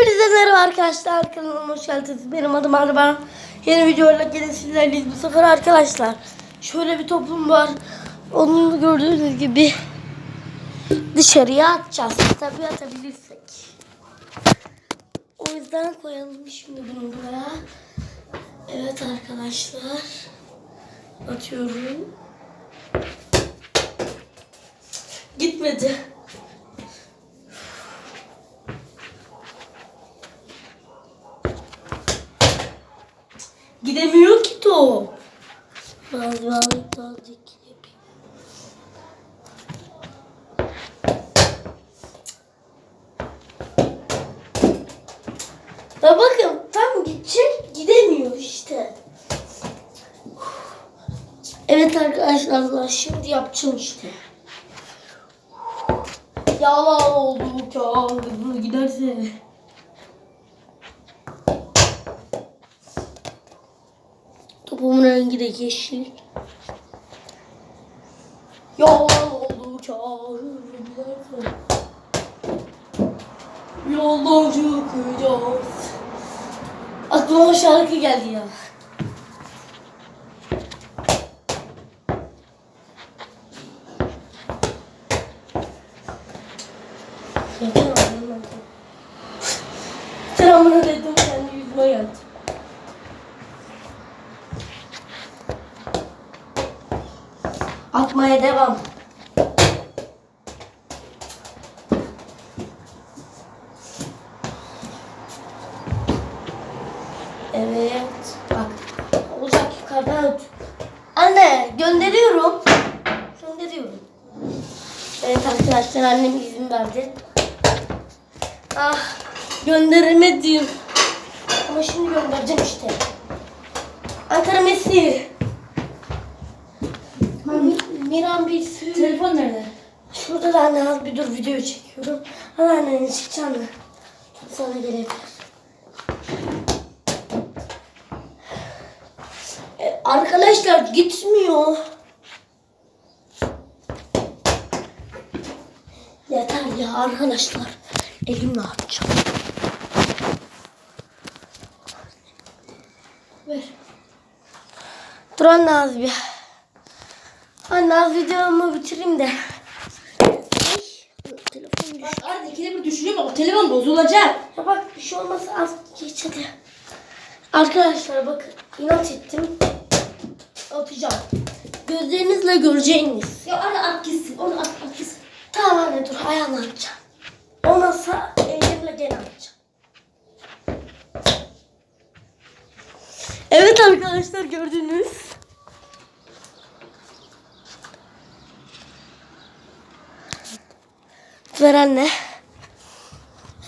Hepinize merhaba arkadaşlar. Kanalıma hoş geldiniz. Benim adım Arba. Yeni videoyla gene sizlerleyiz. Bu sefer arkadaşlar şöyle bir toplum var. Onu gördüğünüz gibi dışarıya atacağız. Tabii atabilirsek. O yüzden koyalım şimdi bunu buraya. Evet arkadaşlar. Atıyorum. Gitmedi. Gidemiyor ki top. Bazı birazcık yapayım. Ya bakın tam gidecek gidemiyor işte. Evet arkadaşlar şimdi yapacağım işte. Yalan oldu kağıdı giderse. Topumun rengi de yeşil. Kağıdı giderse. Yoldan çıkacağız. Aklıma şarkı geldi ya. Selamını dedim Atmaya devam. Evet. Bak. Olacak yukarıdan öt. Anne gönderiyorum. Gönderiyorum. Evet arkadaşlar annem izin verdi. Ah gönderemedim. Ama şimdi göndereceğim işte. Ankara Messi. Miran bir Telefon nerede? Şurada da anne az bir dur video çekiyorum. Anneannenin çıkacağım da. Sana gelebilir. E, arkadaşlar gitmiyor. Yeter ya arkadaşlar. Elimle atacağım. Ver. Dur anne az bir. Anne az videomu bitireyim de. Ay, Telefon düştü. Bak arada ikide bir düşürüyor bak o telefon bozulacak. Ya bak bir şey olmasa az geç hadi. Arkadaşlar bakın inat ettim. Atacağım. Gözlerinizle göreceğiniz. Ya arada at gitsin onu at at gitsin. Tamam anne dur ayağımla atacağım. Olmazsa elimle gene atacağım. Evet arkadaşlar gördünüz. Ver anne.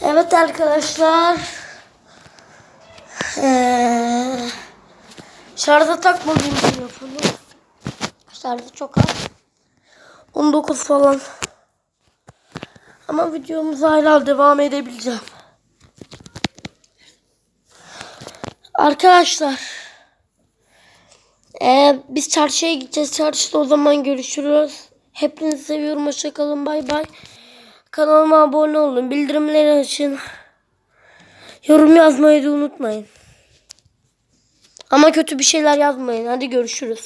Evet arkadaşlar. Ee, şarja takmalıyım telefonu. Şarjı çok az. 19 falan. Ama videomuza hala devam edebileceğim. Arkadaşlar. Ee, biz çarşıya gideceğiz. Çarşıda o zaman görüşürüz. Hepinizi seviyorum. Hoşçakalın. Bay bay. Kanalıma abone olun. Bildirimleri açın. Yorum yazmayı da unutmayın. Ama kötü bir şeyler yazmayın. Hadi görüşürüz.